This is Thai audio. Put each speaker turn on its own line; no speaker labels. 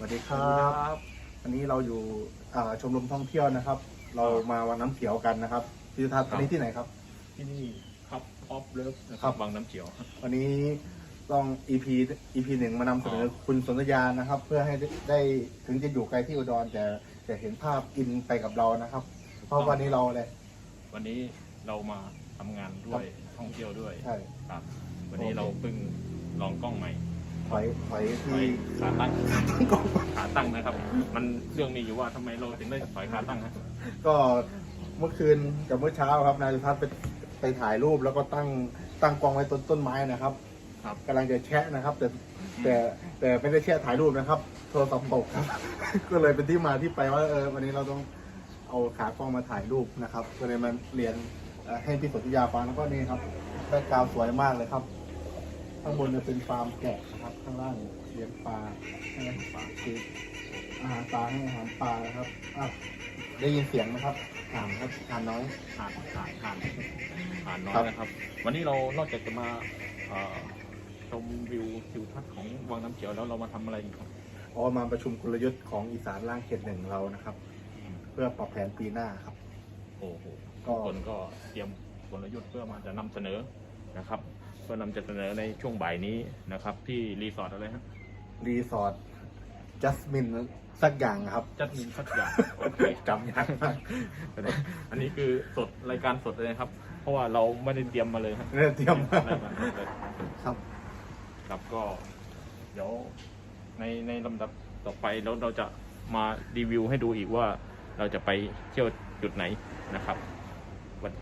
สวัสดีครับวันนี้เราอยู่อ่าชมรมท่องเที่ยวนะครับ เรามาวันน้ำเขียวกันนะครับพิพิธภัณฑ์อันนี้ที่ไหนครับ
ที่นี่ครับออฟเลิฟนะค
ครั
รับบบางน้ำเขียว
วันนี้ต้อง EP EP หนึ่งมานำเสนออ
อ
คุณสนธยานะครับ เพื่อให้ได้ได้ถึงจะอยู่ไกลที่อุดรแต่แต่เห็นภาพอินไปกับเรานะครับ เพราะวันนี้เราเลย
วันนี้เรามาทำงานด้วยท่องเที่ยวด้วย
ใช่
ครับ วันนี้เราเพิ่งลองกล้องใหม่
ถอยถอย
ถอ
ที่
ยขาตั้ง
กล้อง
ขาตั้งนะครับ มันเรื่องมีอยู่ว่าทำไมเราถึงได้ถอยขาตั้งฮะ
ก็เมื่อคืนกับเมื่อเช้าครับนายสุทัศน์ไปไปถ่ายรูปแล้วก็ตั้งตั้งกล้องไว้ต้นต้นไม้นะครับ
ครับ
กำลังจะแชะนะครับ แต่แต่แต่ไม่ได้แชะถ่ายรูปนะครับ โทรศัพท์ตกครับ ก็เลยเป็นที่มาที่ไปว่าเออวันนี้เราต้องเอาขากล้องมาถ่ายรูปนะครับก็เลยมาเรียนเอ่อให้พี่สนธิยาฟังแล้วก็นี่ครับแบ็กกราวด์สวยมากเลยครับ ข้างบนจะเป็นฟาร์มแกะนะครับ ข้างล่างเลี้ยงปลาให้อาหารปลาคืออาหารปลาให้อาหารปลานะครับอะได้ยินเสียงนะครับห่านครับห่านน้อย
ผ่านผ่านผ่านผ่านน้อ
ครั
ย
บ
นะครับ วันนี้เรานอกจากจะมาเอ่อชมวิวทิวทัศน์ของวังน้ำเขียวแล้วเรามาทำอะไรอีกครับ
ออกมาประชุมกลยุทธ์ของอีสานล่างเขตหนึ่งเรานะครับ เพื่อปรับแผนปีหน้าครับ
โอ้โห
ก็
ทุกคนก็เตรียมกลยุทธ์เพื่อมาจะนำเสนอนะครับ เพื่อนำจะเสนอในช่วงบ่ายนี้นะครับ ที่รีสอร์ทอะไรฮะ
รีสอร์ทจัสมินสักอย่างครับ
จัดมินสักอย่างโอเค
จำยากมาก
อันนี้คือสดรายการสดเลยนะครับ เพราะว่าเราไม่ได้เตรียมมาเลยฮะ
เนี่ยเตรียมมา รา
ยการสดเลย
ครับ
ครับก็ เดี๋ยวในในลำดับต่อไปแล้วเราจะมารีวิวให้ดูอีกว่าเราจะไปเที่ยวจุดไหนนะครับวัน